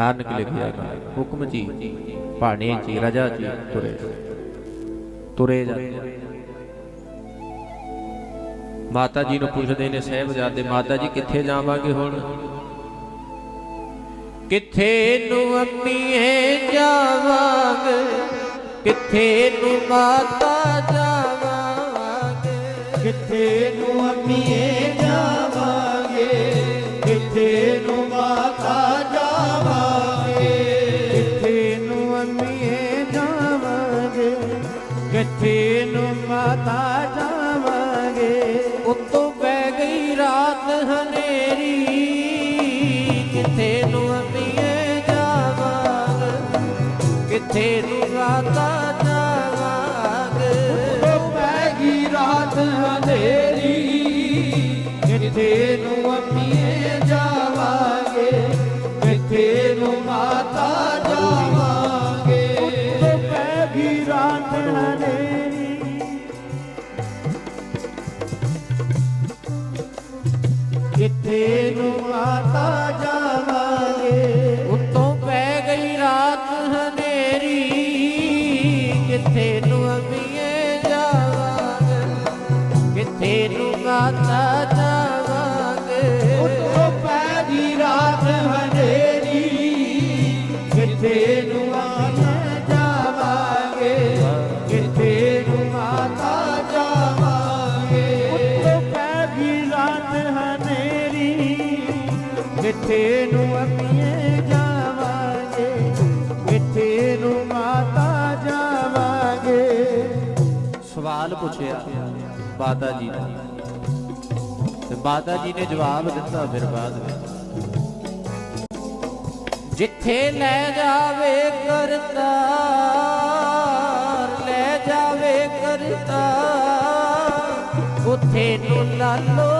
ਨਾਨਕ ਲਿਖਿਆਗਾ ਹੁਕਮ ਜੀ, ਭਾਣੇ ਜੀ, ਰਜਾ ਜੀ ਤੁਰੇ। ਤੁਰੇ ਜਾਂਦੇ ਮਾਤਾ ਜੀ ਨੂੰ ਪੁੱਛਦੇ ਨੇ, ਸਹਿਬਜ਼ਾਦੇ, ਮਾਤਾ ਜੀ ਕਿੱਥੇ ਜਾਵਾਂਗੇ ਹੁਣ? ਕਿੱਥੇ ਨੂੰ ਅੰਮੀਏ ਜਾਵਾਂਗੇ, ਕਿੱਥੇ ਨੂੰ ਮਾਤਾ ਜਾਵਾਂਗੇ, ਕਿੱਥੇ ਨੂੰ ਅੰਮੀਏ ਮਾਤਾ ਜਾਵਾਂਗੇ। ਉੱਤੋਂ ਪੈ ਗਈ ਰਾਤ ਹਨੇਰੀ। ਕਿੱਥੇ ਨੂੰ ਅੰਮੀਏ ਜਾਵਾਂਗੇ? ਕਿੱਥੇ ਨੂੰ ਮਾਤਾ ਜਾਵਾਂਗੇ? ਉਹ ਪੈ ਗਈ ਰਾਤ ਹਨੇਰੀ। ਕਿੱਥੇ ਕਿੱਥੇ ਨੂੰ ਮਾਤਾ ਜਾਵਾਂਗੇ, ਉੱਤੋਂ ਪੈ ਗਈ ਰਾਤ ਹਨੇਰੀ, ਕਿੱਥੇ ਨੂੰ ਅੰਮੀਏ ਜਾਵਾਂਗੇ, ਕਿੱਥੇ ਨੂੰ ਮਾਤਾ ਜਾਵਾਂਗੇ ਕਿੱਥੇ ਨੂੰ ਅੰਮੀਏ ਜਾਵਾਂਗੇ ਕਿੱਥੇ ਨੂੰ ਮਾਤਾ ਜਾਵਾਂਗੇ। ਸਵਾਲ ਪੁੱਛਿਆ ਬਾਦਾ ਜੀ ਨੇ ਤੇ ਮਾਤਾ ਜੀ ਨੇ ਜਵਾਬ ਦਿੱਤਾ ਫਿਰ ਬਾਅਦ ਵਿੱਚ। ਜਿੱਥੇ ਲੈ ਜਾਵੇ ਕਰਤਾਰ, ਲੈ ਜਾਵੇ ਕਰਤਾਰ, ਉੱਥੇ ਨੂੰ ਲਾਲੋ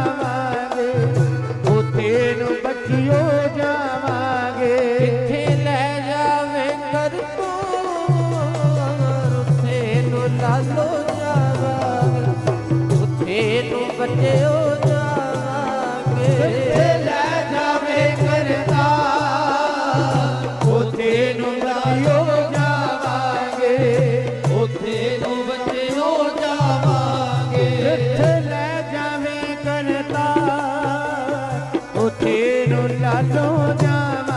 ਜਾਵੇ ਕਰਤਾ ਉਥੇ ਨੂੰ ਲਾਇਓ ਜਾਵਾਂਗੇ ਉਥੇ ਨੂੰ ਬੱਚੇ ਹੋ ਜਾਵਾਂਗੇ ਲੈ ਜਾਵੇ।